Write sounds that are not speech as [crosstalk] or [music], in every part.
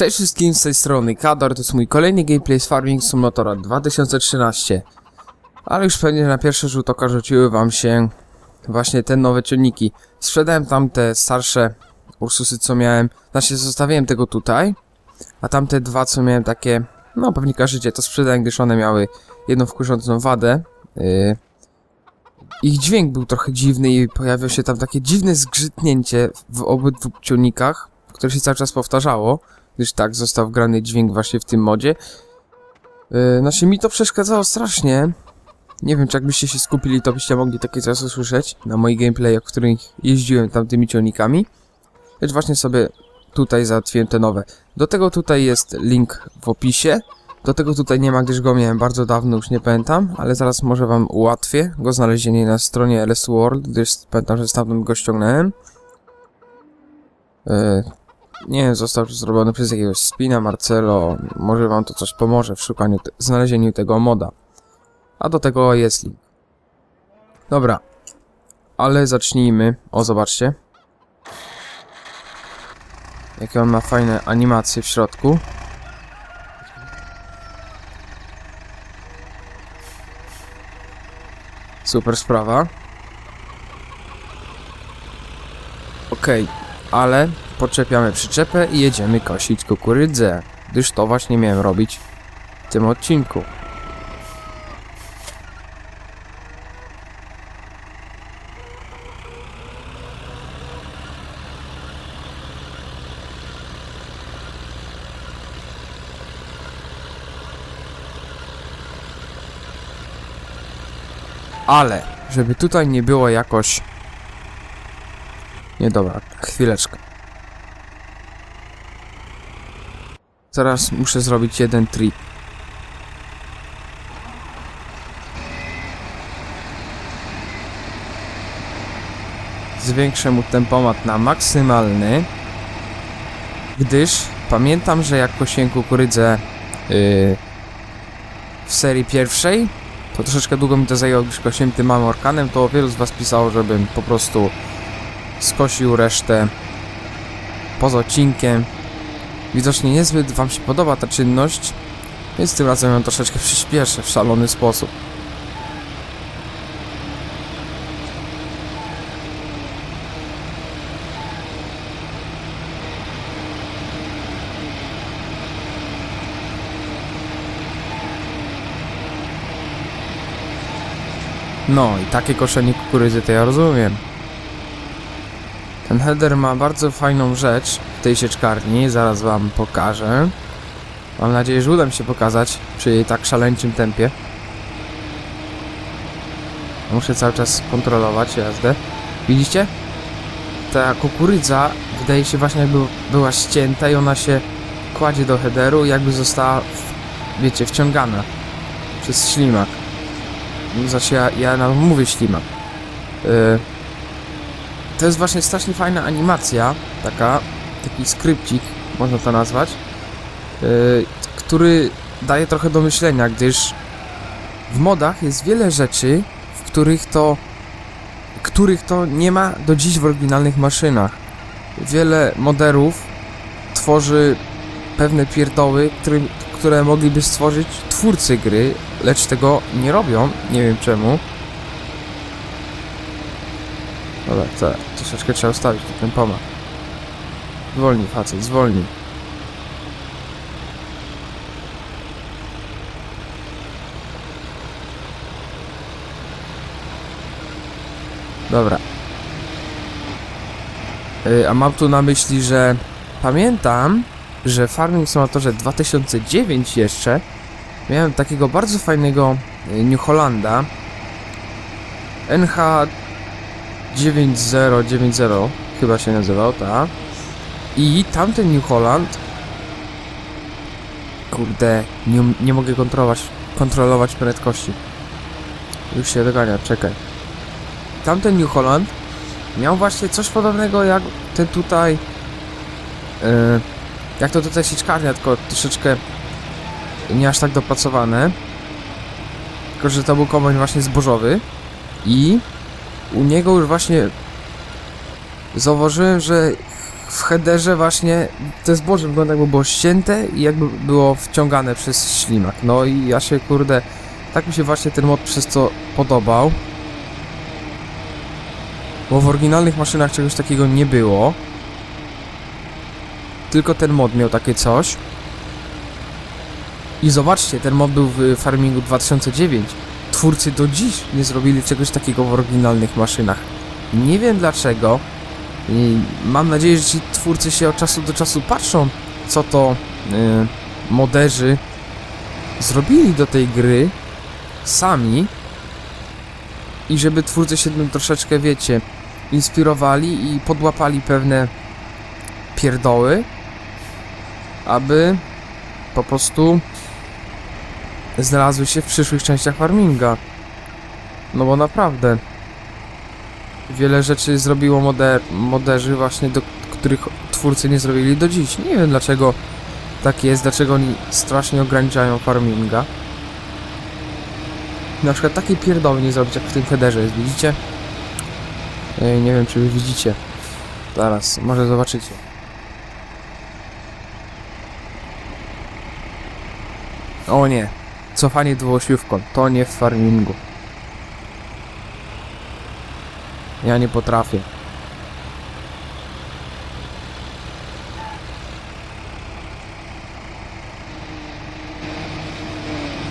Cześć wszystkim z tej strony Kador, to jest mój kolejny gameplay z Farming Simulatora 2013 Ale już pewnie na pierwszy rzut oka rzuciły wam się właśnie te nowe ciągniki. Sprzedałem tam te starsze Ursusy co miałem, znaczy zostawiłem tego tutaj A tamte dwa co miałem takie, no pewnie każecie to sprzedałem, gdyż one miały jedną wkurzącą wadę. Yy, Ich dźwięk był trochę dziwny i pojawiło się tam takie dziwne zgrzytnięcie w obydwu ciągnikach które się cały czas powtarzało, gdyż tak został wgrany dźwięk właśnie w tym modzie. Yy, znaczy mi to przeszkadzało strasznie. Nie wiem, czy jakbyście się skupili, to byście mogli takie coś usłyszeć na moich gameplayach, w których jeździłem tamtymi ciągnikami. Lecz właśnie sobie tutaj załatwiłem te nowe. Do tego tutaj jest link w opisie. Do tego tutaj nie ma, gdyż go miałem bardzo dawno, już nie pamiętam, ale zaraz może wam ułatwię go znalezienie na stronie LS World, gdyż pamiętam, że stamtąd go ściągnąłem. Yy, nie został zrobiony przez jakiegoś spina, Marcelo. Może wam to coś pomoże w szukaniu, znalezieniu tego moda. A do tego jest link. Dobra. Ale zacznijmy. O, zobaczcie. Jakie on ma fajne animacje w środku. Super sprawa. Okej, ale podczepiamy przyczepę i jedziemy kosić kukurydzę, gdyż to właśnie miałem robić w tym odcinku. Ale, żeby tutaj nie było jakoś... Nie dobra, chwileczkę. Zaraz muszę zrobić jeden trik. Zwiększę mu tempomat na maksymalny, gdyż pamiętam, że jak kosiłem kukurydzę yy, w serii pierwszej, to troszeczkę długo mi to zajęło, gdyż kosiłem tym małym orkanem, to wielu z was pisało, żebym po prostu skosił resztę poza odcinkiem, Widocznie niezbyt wam się podoba ta czynność, więc tym razem ją troszeczkę przyspieszę w szalony sposób. No i takie koszenie kukurydzy to ja rozumiem. Ten header ma bardzo fajną rzecz tej sieczkarni, zaraz wam pokażę. Mam nadzieję, że uda mi się pokazać przy jej tak szaleńczym tempie. Muszę cały czas kontrolować jazdę. Widzicie? Ta kukurydza wydaje się właśnie jakby była ścięta i ona się kładzie do headeru jakby została, wiecie, wciągana przez ślimak. Znaczy ja, ja nawet mówię ślimak. Yy, to jest właśnie strasznie fajna animacja, taka, taki skrypcik, można to nazwać, yy, który daje trochę do myślenia, gdyż w modach jest wiele rzeczy, w których to, których to nie ma do dziś w oryginalnych maszynach. Wiele moderów tworzy pewne pierdoły, które, które mogliby stworzyć twórcy gry, lecz tego nie robią, nie wiem czemu. Dobra, tak, troszeczkę trzeba ustawić ten tempomat. Zwolnij facet, zwolnij. Dobra. Y, a mam tu na myśli, że pamiętam, że w Farming Simulatorze 2009 jeszcze miałem takiego bardzo fajnego y, New Hollanda NH 9090 chyba się nazywał, tak. I tamten New Holland Kurde, nie, nie mogę kontrolować, kontrolować prędkości. Już się dogania, czekaj. Tamten New Holland miał właśnie coś podobnego jak ten tutaj yy, jak to tutaj sieczkarnia, tylko troszeczkę nie aż tak dopracowane. Tylko, że to był kombajn właśnie zbożowy i u niego już właśnie zauważyłem, że w headerze właśnie te zboże wygląda jakby było ścięte i jakby było wciągane przez ślimak. No i ja się kurde, tak mi się właśnie ten mod przez to podobał. Bo w oryginalnych maszynach czegoś takiego nie było. Tylko ten mod miał takie coś. I zobaczcie, ten mod był w Farmingu 2009. Twórcy do dziś nie zrobili czegoś takiego w oryginalnych maszynach. Nie wiem dlaczego. I mam nadzieję, że ci twórcy się od czasu do czasu patrzą, co to y, moderzy zrobili do tej gry sami i żeby twórcy się tym troszeczkę, wiecie, inspirowali i podłapali pewne pierdoły, aby po prostu znalazły się w przyszłych częściach farminga. No bo naprawdę wiele rzeczy zrobiło moder moderzy właśnie, do których twórcy nie zrobili do dziś. Nie wiem dlaczego tak jest, dlaczego oni strasznie ograniczają farminga. Na przykład takiej pierdoły nie zrobić jak w tym headerze jest, widzicie? Ej, nie wiem czy wy widzicie. Zaraz, może zobaczycie. O nie, cofanie dwuosiówką, to nie w farmingu. Ja nie potrafię.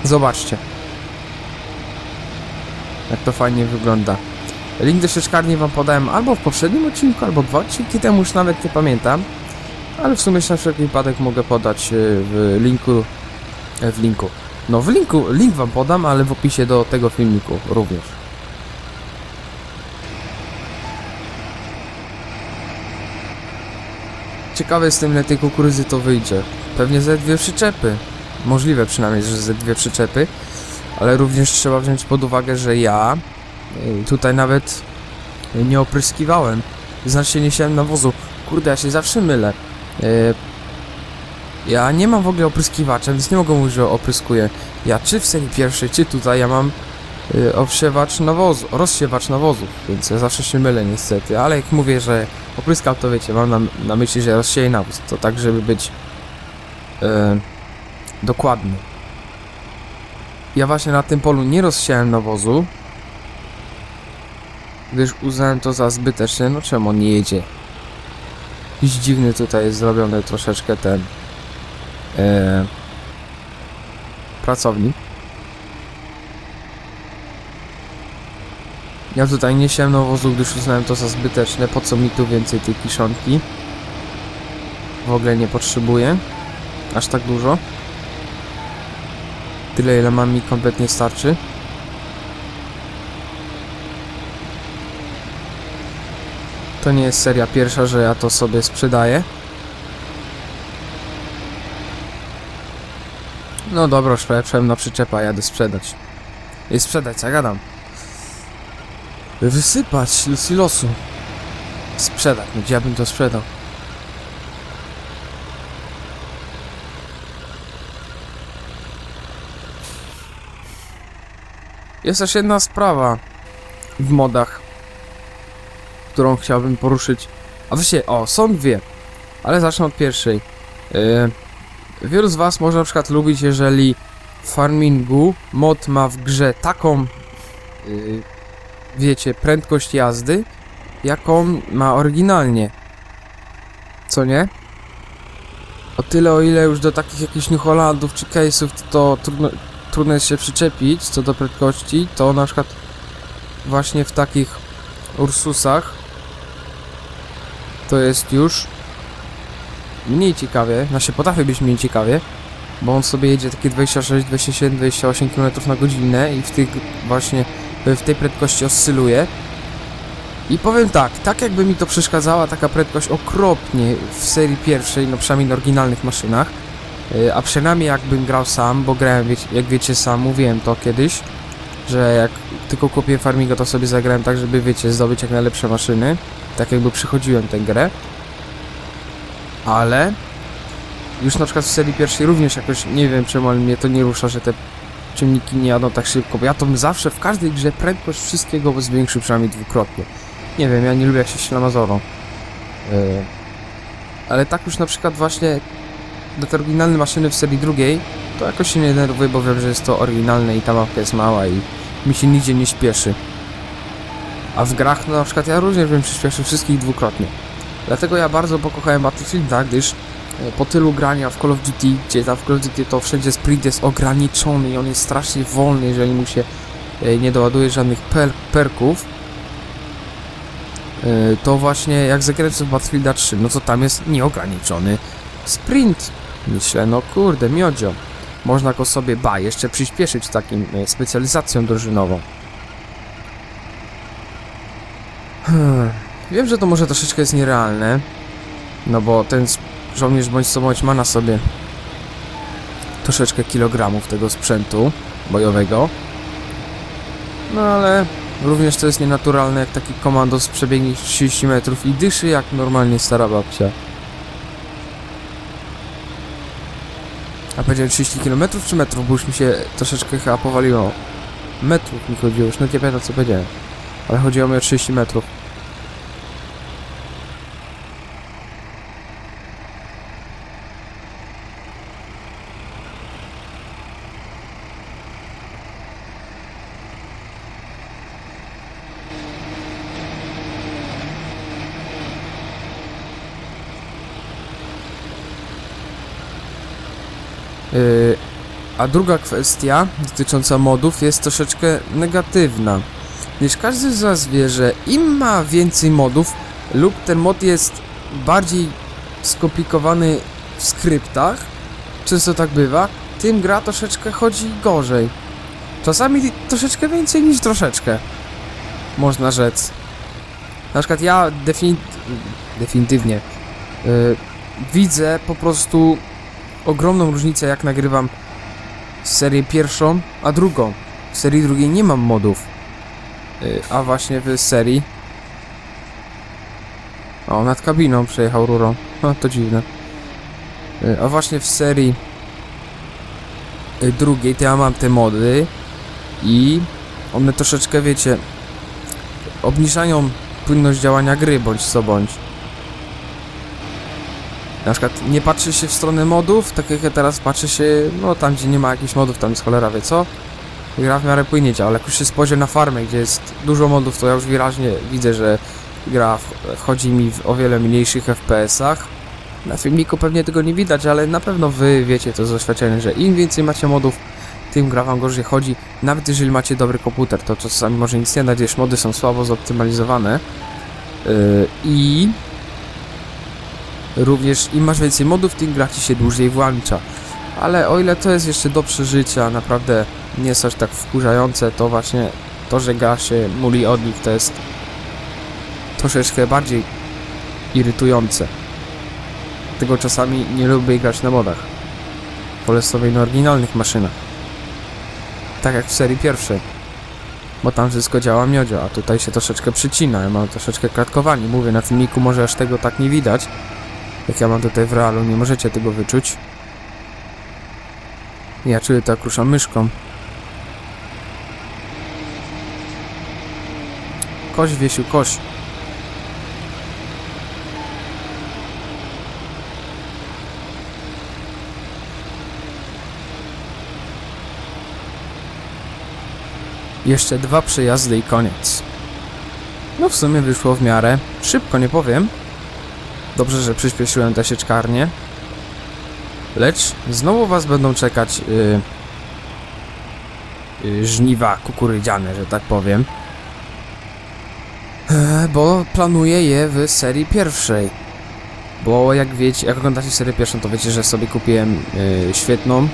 Zobaczcie. Jak to fajnie wygląda. Link do sieczkarni wam podałem albo w poprzednim odcinku, albo dwa odcinki temu, już nawet nie pamiętam. Ale w sumie na wszelki wypadek mogę podać e, w linku. e, W linku. No w linku, link wam podam, ale w opisie do tego filmiku również. Ciekawy jestem ile tej kukurydzy to wyjdzie. Pewnie ze dwie przyczepy. Możliwe przynajmniej, że ze dwie przyczepy. Ale również trzeba wziąć pod uwagę, że ja y, tutaj nawet nie opryskiwałem. Znaczy nie siałem nawozu. Kurde, ja się zawsze mylę. Y, Ja nie mam w ogóle opryskiwacza, więc nie mogę mówić, że opryskuję. Ja czy w serii pierwszej, czy tutaj ja mam y, obsiewacz nawozu, rozsiewacz nawozów, więc ja zawsze się mylę niestety, ale jak mówię, że opryskał, to wiecie, mam na, na myśli, że rozsieję nawóz, to tak, żeby być y, dokładny. Ja właśnie na tym polu nie rozsiałem nawozu, gdyż uznałem to za zbyteczne, no czemu nie jedzie? Jakiś dziwny tutaj jest zrobiony troszeczkę ten e, pracownik. Ja tutaj nie siałem nawozu, gdyż uznałem to za zbyteczne. Po co mi tu więcej tej kiszonki? W ogóle nie potrzebuję. Aż tak dużo. Tyle ile mam mi kompletnie starczy. To nie jest seria pierwsza, że ja to sobie sprzedaję. No dobra, już wlepszyłem na przyczepa, jadę sprzedać. I sprzedać, co ja? Wysypać do silosu. Sprzedać, no ja bym to sprzedał? Jest też jedna sprawa w modach, którą chciałbym poruszyć. A właściwie, o, są dwie, ale zacznę od pierwszej. Yy, wielu z Was może na przykład lubić, jeżeli w farmingu mod ma w grze taką, yy, wiecie, prędkość jazdy, jaką ma oryginalnie. Co nie? O tyle, o ile już do takich jakichś New Hollandów czy case'ów to trudno, trudno jest się przyczepić co do prędkości, to na przykład właśnie w takich Ursusach to jest już mniej ciekawie, znaczy potrafi być mniej ciekawie, bo on sobie jedzie takie 26, 27, 28 km na godzinę i w tych właśnie w tej prędkości oscyluje. I powiem tak, tak jakby mi to przeszkadzała taka prędkość okropnie w serii pierwszej, no przynajmniej na oryginalnych maszynach, yy, a przynajmniej jakbym grał sam, bo grałem, jak wiecie sam, mówiłem to kiedyś, że jak tylko kupiłem Farmiga, to sobie zagrałem tak, żeby, wiecie, zdobyć jak najlepsze maszyny, tak jakby przychodziłem tę grę, ale już na przykład w serii pierwszej również jakoś, nie wiem czemu, ale mnie to nie rusza, że te ciągniki nie jadą tak szybko, bo ja to bym zawsze w każdej grze prędkość wszystkiego zwiększył przynajmniej dwukrotnie. Nie wiem, ja nie lubię jak się ślamazorą. Yy, ale tak już na przykład właśnie do te oryginalne maszyny w serii drugiej, to jakoś się nie denerwuję, bo wiem, że jest to oryginalne i ta mapka jest mała i mi się nigdzie nie śpieszy. A w grach, no na przykład ja również bym przyspieszył wszystkich dwukrotnie. Dlatego ja bardzo pokochałem Battlefielda, gdyż e, po tylu grania w Call of Duty, gdzie tam w Call of Duty to wszędzie sprint jest ograniczony i on jest strasznie wolny, jeżeli mu się e, nie doładuje żadnych per perków, e, to właśnie jak zagrałem w Battlefielda 3, no to tam jest nieograniczony sprint. Myślę, no kurde, miodzio. Można go sobie, ba, jeszcze przyspieszyć takim e, specjalizacją drużynową. Hmm. Wiem, że to może troszeczkę jest nierealne, no bo ten żołnierz bądź co bądź ma na sobie troszeczkę kilogramów tego sprzętu bojowego. No ale również to jest nienaturalne, jak taki komandos przebiegnie 30 metrów i dyszy jak normalnie stara babcia. A powiedziałem 30 km czy metrów, bo już mi się troszeczkę chyba powaliło. Metrów mi chodziło, już nawet nie pamiętam co powiedziałem. Ale chodziło mi o 30 metrów. Yy, a druga kwestia dotycząca modów jest troszeczkę negatywna. Gdyż każdy z Was wie, że im ma więcej modów lub ten mod jest bardziej skomplikowany w skryptach, często tak bywa, tym gra troszeczkę chodzi gorzej. Czasami troszeczkę więcej niż troszeczkę, można rzec. Na przykład ja defini definitywnie yy, widzę po prostu ogromną różnicę jak nagrywam serię pierwszą, a drugą. W serii drugiej nie mam modów. Y, A właśnie w serii... O, nad kabiną przejechał rurą. No, to dziwne. Y, A właśnie w serii y, drugiej to ja mam te mody i one troszeczkę, wiecie, obniżają płynność działania gry, bądź co bądź. Na przykład nie patrzy się w stronę modów, tak jak ja teraz patrzę się, no tam gdzie nie ma jakichś modów, tam jest cholera wie co. Gra w miarę płynie działa, ale jak już się spojrzę na farmę, gdzie jest dużo modów, to ja już wyraźnie widzę, że gra wchodzi mi w o wiele mniejszych FPS-ach. Na filmiku pewnie tego nie widać, ale na pewno wy wiecie to z doświadczenia, że im więcej macie modów, tym gra wam gorzej chodzi. Nawet jeżeli macie dobry komputer, to czasami może nic nie dać, gdyż mody są słabo zoptymalizowane. Yy, I Również im masz więcej modów, tym gra ci się dłużej włącza. Ale o ile to jest jeszcze do przeżycia, naprawdę nie jest aż tak wkurzające, to właśnie to, że gra się muli od nich, to jest troszeczkę bardziej irytujące. Tego czasami nie lubię grać na modach. Wolę sobie na oryginalnych maszynach. Tak jak w serii pierwszej. Bo tam wszystko działa miodzio, a tutaj się troszeczkę przycina, ja mam troszeczkę klatkowanie. Mówię, na filmiku może aż tego tak nie widać, jak ja mam tutaj w realu, nie możecie tego wyczuć. Ja czuję to jak ruszam myszką. Koś, Wiesiu, koś. Jeszcze dwa przejazdy i koniec. No w sumie wyszło w miarę. Szybko, nie powiem. Dobrze, że przyspieszyłem te sieczkarnie. Lecz znowu was będą czekać yy, yy, żniwa kukurydziane, że tak powiem. E, bo planuję je w serii pierwszej. Bo jak wiecie, jak oglądacie serię pierwszą, to wiecie, że sobie kupiłem yy, świetną,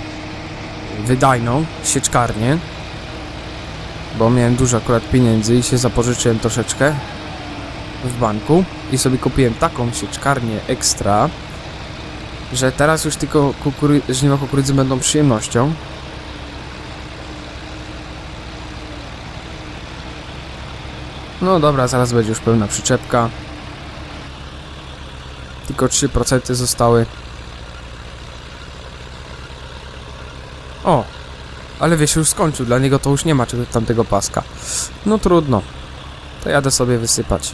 wydajną sieczkarnię. Bo miałem dużo akurat pieniędzy i się zapożyczyłem troszeczkę w banku i sobie kupiłem taką sieczkarnię ekstra, że teraz już tylko kukury... żniwa kukurydzy będą przyjemnością. No dobra, zaraz będzie już pełna przyczepka. Tylko 3% zostały. O! Ale wiesz, już skończył, dla niego to już nie ma tamtego paska. No trudno. To jadę sobie wysypać.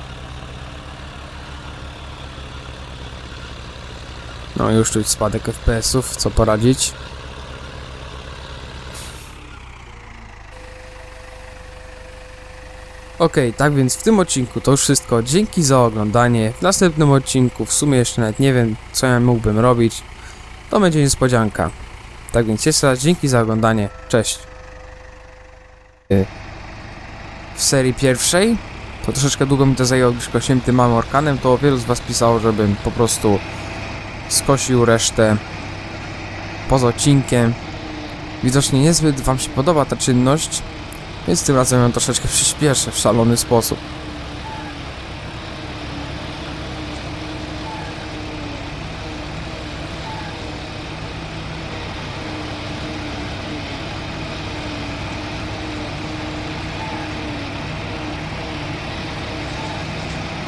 No już czuć spadek FPS-ów, co poradzić. Okej, tak więc w tym odcinku to już wszystko. Dzięki za oglądanie. W następnym odcinku w sumie jeszcze nawet nie wiem, co ja mógłbym robić. To będzie niespodzianka. Tak więc jeszcze raz dzięki za oglądanie. Cześć. Y, W serii pierwszej to troszeczkę długo mi to zajęło, gdyż kosiłem tym małym orkanem, to wielu z was pisało, żebym po prostu skosił resztę poza odcinkiem. Widocznie niezbyt wam się podoba ta czynność, więc tym razem ją troszeczkę [laughs] przyspieszę w szalony sposób.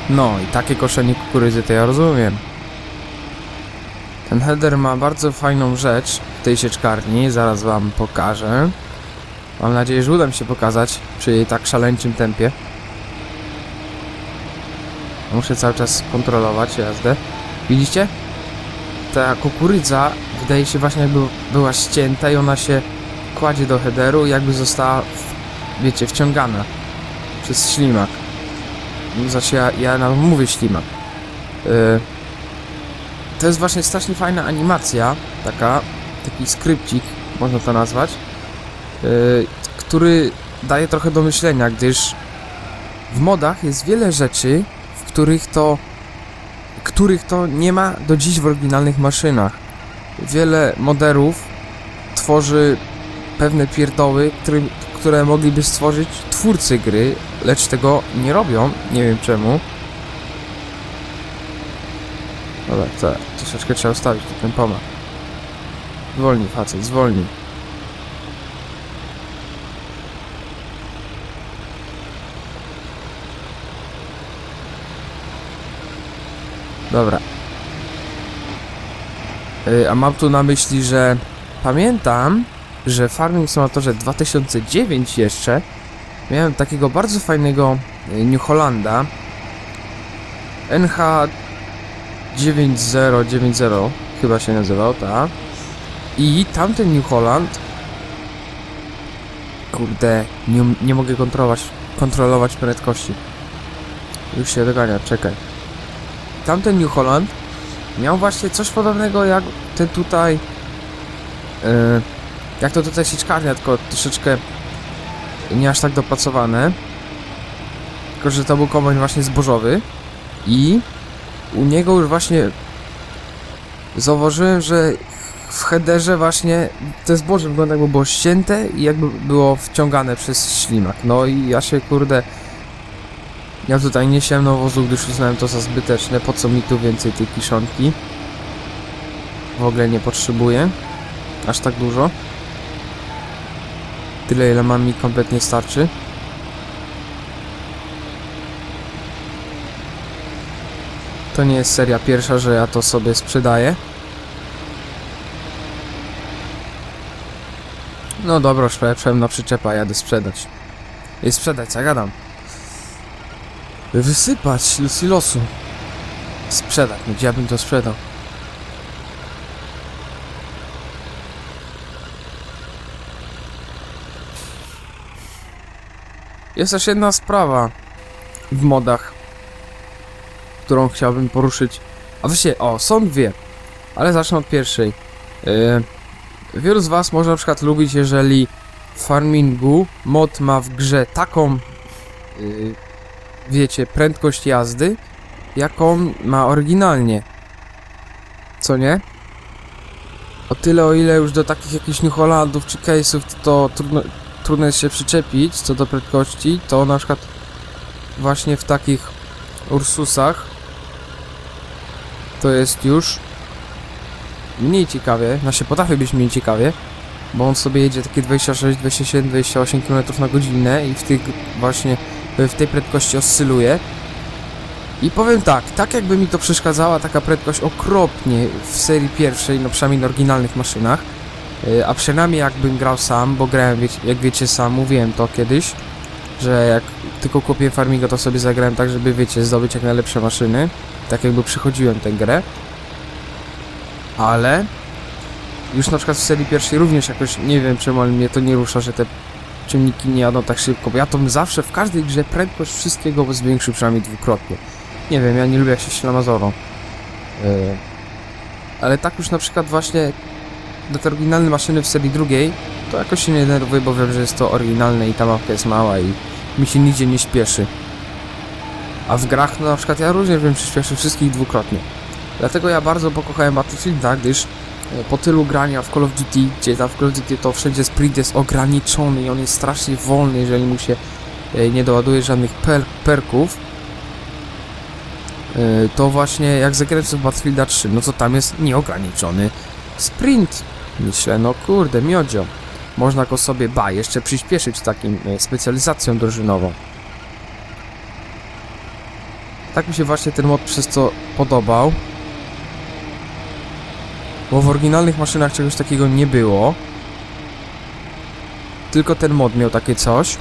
No i takie koszenie kukurydzy to ja rozumiem. Ten header ma bardzo fajną rzecz w tej sieczkarni, zaraz wam pokażę. Mam nadzieję, że uda mi się pokazać przy tak szaleńczym tempie. Muszę cały czas kontrolować jazdę. Widzicie? Ta kukurydza wydaje się właśnie jakby była ścięta i ona się kładzie do headeru jakby została, wiecie, wciągana przez ślimak. Znaczy ja, ja nawet mówię ślimak. Yy, to jest właśnie strasznie fajna animacja, taka, taki skrypcik, można to nazwać, yy, który daje trochę do myślenia, gdyż w modach jest wiele rzeczy, w których to, których to nie ma do dziś w oryginalnych maszynach. Wiele moderów tworzy pewne pierdoły, które, które mogliby stworzyć twórcy gry, lecz tego nie robią, nie wiem czemu. Dobra, to troszeczkę trzeba ustawić tu tempomat. Zwolnij facet, zwolnij. Dobra. Y, a mam tu na myśli, że pamiętam, że Farming Simulatorze 2009 jeszcze miałem takiego bardzo fajnego y, New Hollanda NH 9090 chyba się nazywał, ta. I tamten New Holland kurde, nie, nie mogę kontrolować kontrolować prędkości. Już się dogania, czekaj. Tamten New Holland miał właśnie coś podobnego jak ten tutaj yy, jak to tutaj sieczkarnia, tylko troszeczkę nie aż tak dopracowane. Tylko, że to był kombajn właśnie zbożowy i u niego już właśnie zauważyłem, że w headerze właśnie to zboże wygląda jakby było ścięte i jakby było wciągane przez ślimak. No i ja się kurde ja tutaj nie siałem nawozu, gdyż uznałem to za zbyteczne. Po co mi tu więcej tej kiszonki? W ogóle nie potrzebuję. Aż tak dużo. Tyle ile mam mi kompletnie starczy. To nie jest seria pierwsza, że ja to sobie sprzedaję. No dobra, już weszłem na przyczepa, jadę sprzedać. I sprzedać, ja gadam. Wysypać do silosu. Sprzedać, no gdzie ja bym to sprzedał? Jest też jedna sprawa w modach, którą chciałbym poruszyć. A właściwie, o, są dwie, ale zacznę od pierwszej. Yy, wielu z Was może na przykład lubić, jeżeli w farmingu mod ma w grze taką, yy, wiecie, prędkość jazdy, jaką ma oryginalnie. Co nie? O tyle, o ile już do takich jakichś New Hollandów czy case'ów, to, to trudno, trudno jest się przyczepić co do prędkości, to na przykład właśnie w takich Ursusach to jest już mniej ciekawie, znaczy potrafi być mniej ciekawie, bo on sobie jedzie takie 26, 27, 28 km na godzinę i w tych właśnie w tej prędkości oscyluje. I powiem tak, tak jakby mi to przeszkadzała taka prędkość okropnie w serii pierwszej, no przynajmniej na oryginalnych maszynach, Yy, a przynajmniej jakbym grał sam, bo grałem, jak wiecie sam, mówiłem to kiedyś, że jak tylko kupię farminga, to sobie zagrałem tak, żeby wiecie, zdobyć jak najlepsze maszyny, tak jakby przychodziłem tę grę. ale już na przykład w serii pierwszej również jakoś nie wiem czemu, ale mnie to nie rusza, że te ciągniki nie jadą tak szybko, bo ja to zawsze w każdej grze prędkość wszystkiego zwiększy przynajmniej dwukrotnie. Nie wiem, ja nie lubię jak się ślamazorą. Yy. Ale tak już na przykład właśnie do te oryginalne maszyny w serii drugiej, to jakoś się nie denerwuję, bo wiem, że jest to oryginalne i ta mapka jest mała i mi się nigdzie nie śpieszy. A w grach, no na przykład ja również bym przyspieszył wszystkich dwukrotnie. Dlatego ja bardzo pokochałem Battlefielda, gdyż e, po tylu grania w Call of Duty, gdzie tam w Call of Duty to wszędzie sprint jest ograniczony i on jest strasznie wolny, jeżeli mu się e, nie doładuje żadnych per perków, e, to właśnie jak zagrałem sobie Battlefielda 3, no to tam jest nieograniczony sprint. Myślę, no kurde, miodzio. Można go sobie, ba, jeszcze przyspieszyć takim e, specjalizacją drużynową. Tak mi się właśnie ten mod przez to podobał. Bo w oryginalnych maszynach czegoś takiego nie było. Tylko ten mod miał takie coś.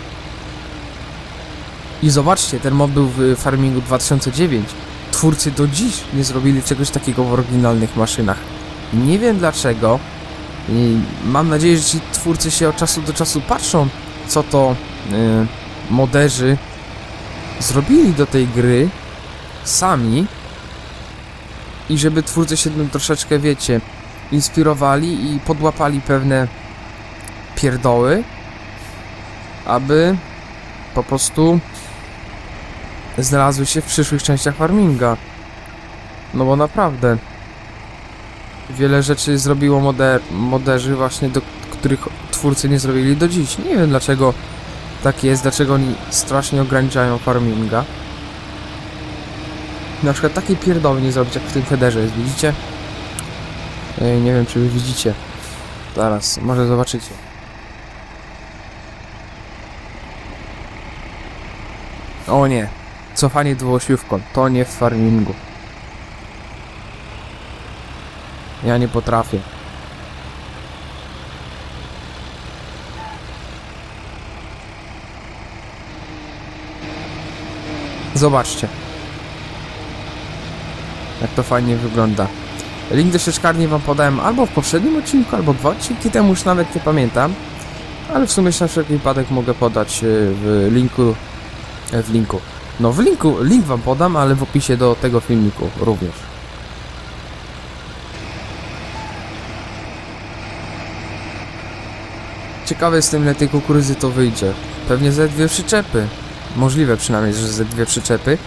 I zobaczcie, ten mod był w Farmingu 2009. Twórcy do dziś nie zrobili czegoś takiego w oryginalnych maszynach. Nie wiem dlaczego. I mam nadzieję, że ci twórcy się od czasu do czasu patrzą, co to y, moderzy zrobili do tej gry sami i żeby twórcy się tym troszeczkę, wiecie, inspirowali i podłapali pewne pierdoły, aby po prostu znalazły się w przyszłych częściach farminga. No bo naprawdę wiele rzeczy zrobiło moder moderzy właśnie, do których twórcy nie zrobili do dziś. Nie wiem dlaczego tak jest, dlaczego oni strasznie ograniczają farminga. Na przykład takiej pierdoły nie zrobić jak w tym headerze jest, widzicie? Ej, nie wiem czy wy widzicie. Zaraz, może zobaczycie. O nie, cofanie dwuosiówką, to nie w farmingu. Ja nie potrafię. Zobaczcie. Jak to fajnie wygląda. Link do sieczkarni wam podałem albo w poprzednim odcinku, albo dwa odcinki temu, już nawet nie pamiętam. Ale w sumie na wszelki wypadek mogę podać e, w linku. e, W linku. No w linku, link wam podam, ale w opisie do tego filmiku również. Ciekawy jestem ile tej kukurydzy to wyjdzie. Pewnie ze dwie przyczepy. Możliwe przynajmniej, że ze dwie przyczepy.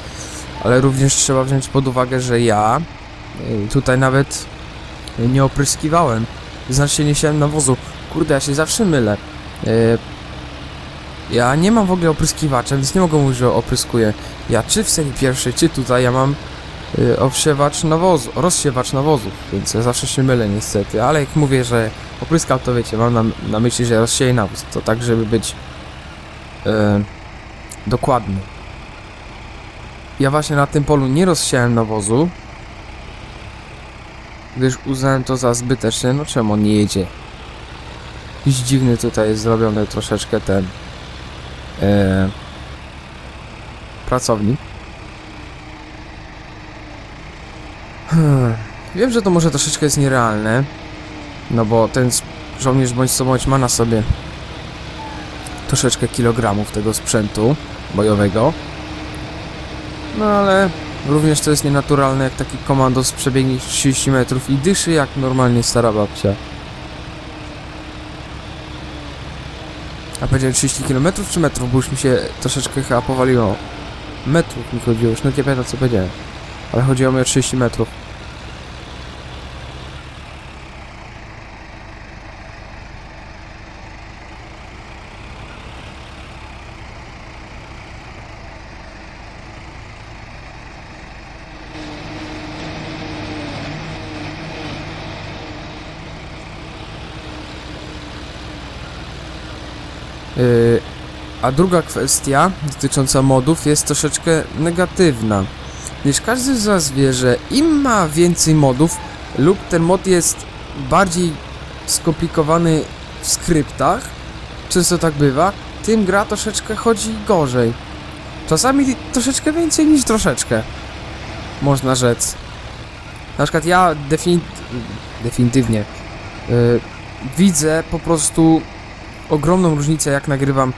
Ale również trzeba wziąć pod uwagę, że ja y, tutaj nawet nie opryskiwałem. Znaczy nie siałem nawozu. Kurde, ja się zawsze mylę. Y, Ja nie mam w ogóle opryskiwacza, więc nie mogę mówić, że opryskuję. Ja czy w serii pierwszej, czy tutaj ja mam owsiewacz nawozu, rozsiewacz nawozów, więc ja zawsze się mylę niestety, ale jak mówię, że opryskał, to wiecie, mam na, na myśli, że rozsieję nawóz, to tak, żeby być y, dokładny. Ja właśnie na tym polu nie rozsiałem nawozu, gdyż uznałem to za zbyteczne, no czemu on nie jedzie? Jakiś dziwny tutaj jest zrobiony troszeczkę ten e, pracownik. Hmm. Wiem, że to może troszeczkę jest nierealne, no bo ten żołnierz bądź co bądź ma na sobie troszeczkę kilogramów tego sprzętu bojowego. No ale również to jest nienaturalne, jak taki komandos przebiegnie 30 metrów i dyszy jak normalnie stara babcia. A powiedziałem 30 km czy metrów, bo już mi się troszeczkę chyba powaliło. Metrów mi chodziło, już nawet nie pamiętam co powiedziałem. Ale chodziło mi o 30 metrów. Yy, a druga kwestia dotycząca modów jest troszeczkę negatywna. Gdyż każdy z Was wie, że im ma więcej modów lub ten mod jest bardziej skomplikowany w skryptach, często tak bywa, tym gra troszeczkę chodzi gorzej. Czasami troszeczkę więcej niż troszeczkę, można rzec. Na przykład ja defini- definitywnie. Y, widzę po prostu ogromną różnicę jak nagrywam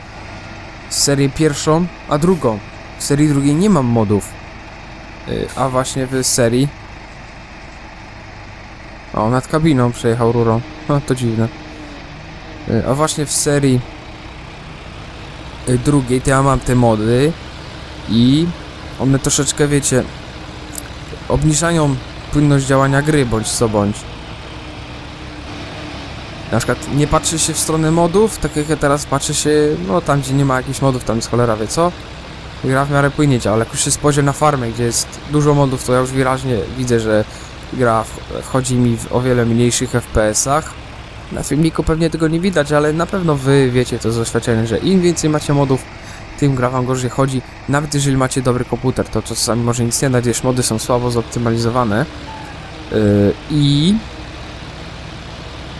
serię pierwszą, a drugą. W serii drugiej nie mam modów. A właśnie w serii... O, nad kabiną przejechał rurą. No, to dziwne. Y, a właśnie w serii y, drugiej to ja mam te mody i one troszeczkę, wiecie, obniżają płynność działania gry, bądź co bądź. Na przykład nie patrzy się w stronę modów, tak jak ja teraz patrzę się, no tam gdzie nie ma jakichś modów, tam jest cholera wie co. Gra w miarę płynnie działa, ale jak już się spojrzę na farmę, gdzie jest dużo modów, to ja już wyraźnie widzę, że gra wchodzi mi w o wiele mniejszych FPS-ach. Na filmiku pewnie tego nie widać, ale na pewno wy wiecie to z doświadczenia, że im więcej macie modów, tym gra wam gorzej chodzi. Nawet jeżeli macie dobry komputer, to czasami może nic nie dać, gdyż mody są słabo zoptymalizowane. Yy, I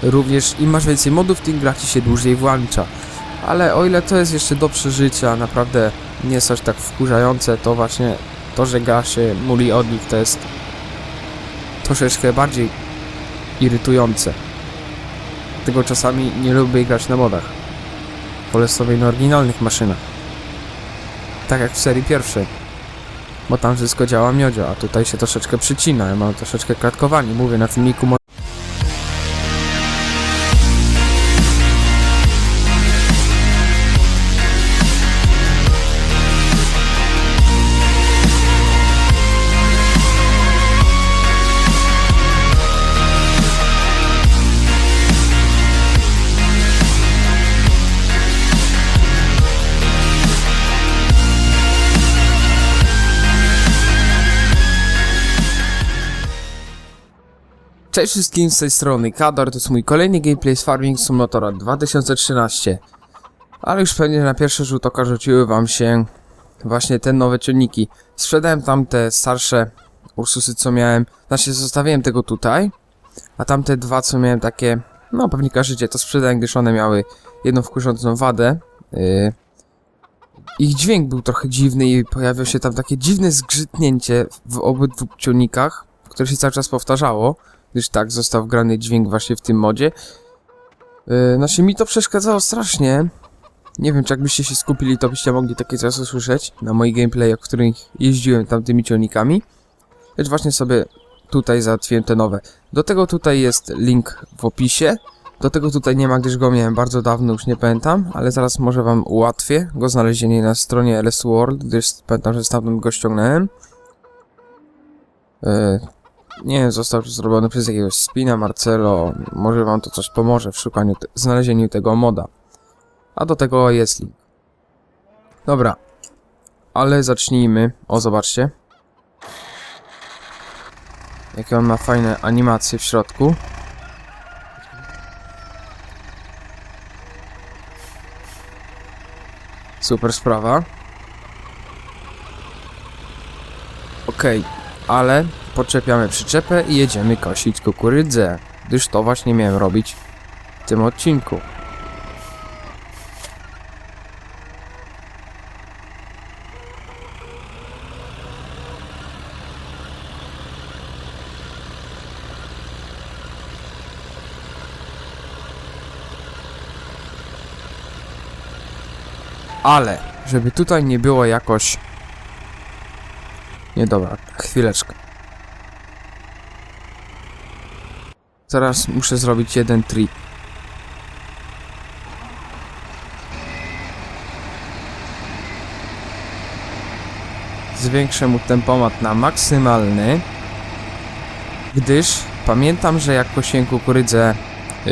również im masz więcej modów, tym gra ci się dłużej włącza. Ale o ile to jest jeszcze do przeżycia, naprawdę nie jest aż tak wkurzające, to właśnie to, że gra się muli od nich, to jest troszeczkę bardziej irytujące. Dlatego czasami nie lubię grać na modach. Wolę sobie na oryginalnych maszynach. Tak jak w serii pierwszej. Bo tam wszystko działa miodzio, a tutaj się troszeczkę przycina. Ja mam troszeczkę klatkowanie. Mówię na filmiku. Cześć wszystkim z tej strony Kador, to jest mój kolejny gameplay z Farming Simulatora 2013. Ale już pewnie na pierwszy rzut oka rzuciły wam się właśnie te nowe ciągniki. Sprzedałem tam te starsze Ursusy co miałem, znaczy zostawiłem tego tutaj, a tamte dwa co miałem takie, no pewnie każecie to sprzedałem, gdyż one miały jedną wkurzącą wadę. Yy. Ich dźwięk był trochę dziwny i pojawiło się tam takie dziwne zgrzytnięcie w obydwu ciągnikach, które się cały czas powtarzało gdyż tak został wgrany dźwięk właśnie w tym modzie. Yy, znaczy mi to przeszkadzało strasznie. Nie wiem, czy jakbyście się skupili, to byście mogli takie coś usłyszeć na moich gameplayach, w których jeździłem tamtymi ciągnikami. Lecz właśnie sobie tutaj załatwiłem te nowe. Do tego tutaj jest link w opisie. Do tego tutaj nie ma, gdyż go miałem bardzo dawno, już nie pamiętam, ale zaraz może wam ułatwię go znalezienie na stronie LS World, gdyż pamiętam, że stamtąd go ściągnąłem. Yy, nie został zrobiony przez jakiegoś spina Marcelo. Może wam to coś pomoże w szukaniu, znalezieniu tego moda. A do tego jest link. Dobra. Ale zacznijmy. O, zobaczcie. Jakie on ma fajne animacje w środku. Super sprawa. Okej, ale podczepiamy przyczepę i jedziemy kosić kukurydzę, gdyż to właśnie miałem robić w tym odcinku. Ale, żeby tutaj nie było jakoś... Nie dobra, chwileczkę. Zaraz muszę zrobić jeden trik. Zwiększę mu tempomat na maksymalny, gdyż pamiętam, że jak kosiłem kukurydzę yy,